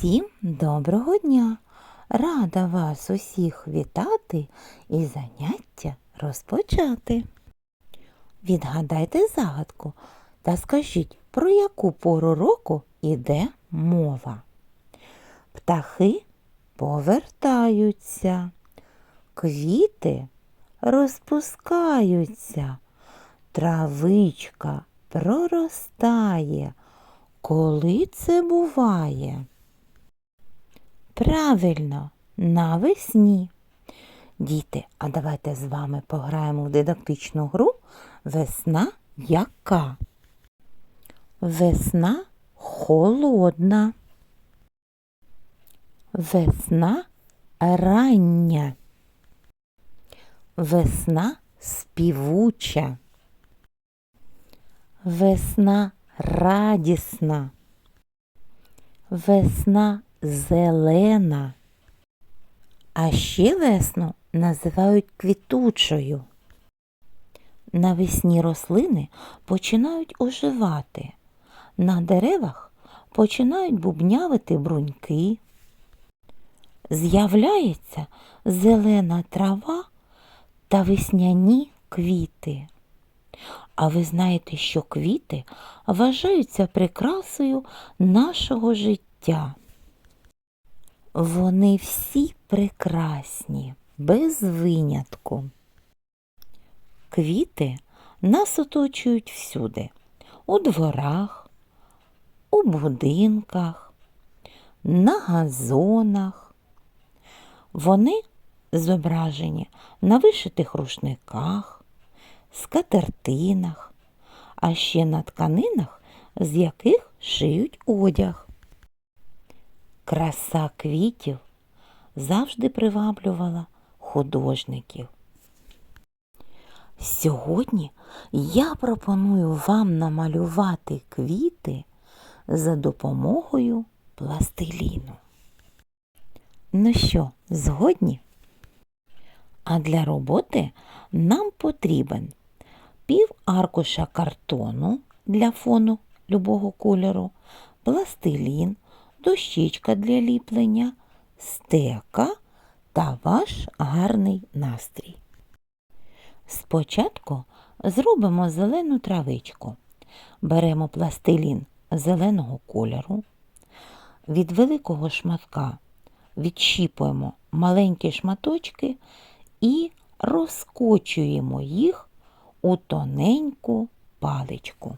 Всім доброго дня! Рада вас усіх вітати і заняття розпочати. Відгадайте загадку та скажіть, про яку пору року іде мова. Птахи повертаються, квіти розпускаються, травичка проростає. Коли це буває? Правильно, навесні. Діти, а давайте з вами пограємо в дидактичну гру Весна яка? Весна холодна. Весна рання. Весна співуча. Весна радісна. Весна зелена. А ще весну називають квітучою. Навесні рослини починають оживати. На деревах починають бубнявити бруньки. З'являється зелена трава та весняні квіти. А ви знаєте, що квіти вважаються прикрасою нашого життя. Вони всі прекрасні, без винятку. Квіти нас оточують всюди, у дворах, у будинках, на газонах. Вони зображені на вишитих рушниках, скатертинах, а ще на тканинах, з яких шиють одяг. Краса квітів завжди приваблювала художників. Сьогодні я пропоную вам намалювати квіти за допомогою пластиліну. Ну що, згодні? А для роботи нам потрібен пів аркуша картону для фону любого кольору, пластилін, дощечка для ліплення, стека та ваш гарний настрій. Спочатку зробимо зелену травичку. Беремо пластилін зеленого кольору. Від великого шматка відщіпуємо маленькі шматочки і розкочуємо їх у тоненьку паличку.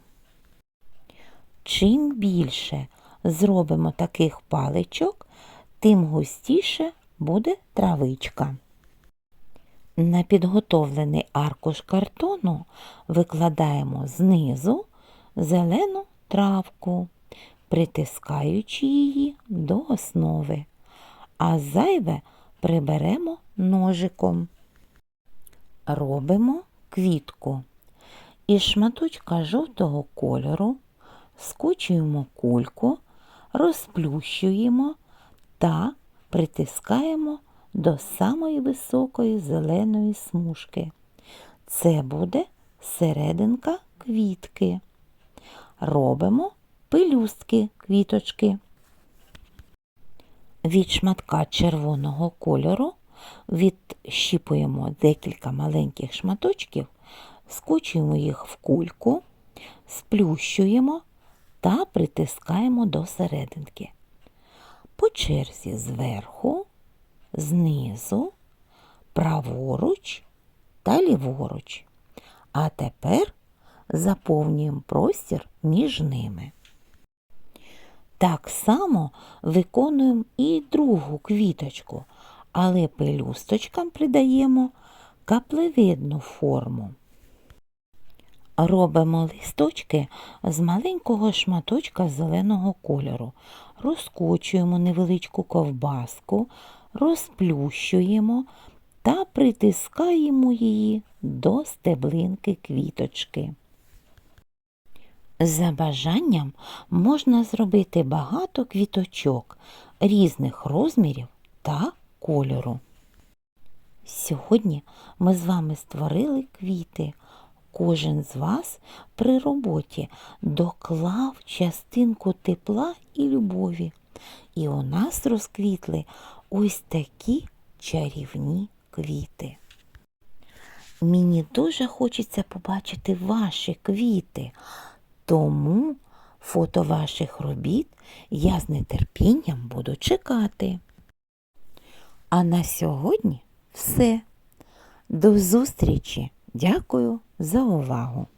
Чим більше зробимо таких паличок, тим густіше буде травичка. На підготовлений аркуш картону викладаємо знизу зелену травку, притискаючи її до основи, а зайве приберемо ножиком. Робимо квітку. Із шматочка жовтого кольору скочуємо кульку, розплющуємо та притискаємо до самої високої зеленої смужки. Це буде серединка квітки. Робимо пелюстки квіточки. Від шматка червоного кольору відщіпуємо декілька маленьких шматочків, скочуємо їх в кульку, сплющуємо та притискаємо до серединки. По черзі зверху, знизу, праворуч та ліворуч. А тепер заповнюємо простір між ними. Так само виконуємо і другу квіточку, але пелюсточкам придаємо каплевидну форму. Робимо листочки з маленького шматочка зеленого кольору, розкочуємо невеличку ковбаску, розплющуємо та притискаємо її до стеблинки квіточки. За бажанням можна зробити багато квіточок різних розмірів та кольору. Сьогодні ми з вами створили квіти. Кожен з вас при роботі доклав частинку тепла і любові І у нас розквітли ось такі чарівні квіти. Мені дуже хочеться побачити ваші квіти, тому фото ваших робіт я з нетерпінням буду чекати. А на сьогодні все. До зустрічі. Дякую за увагу.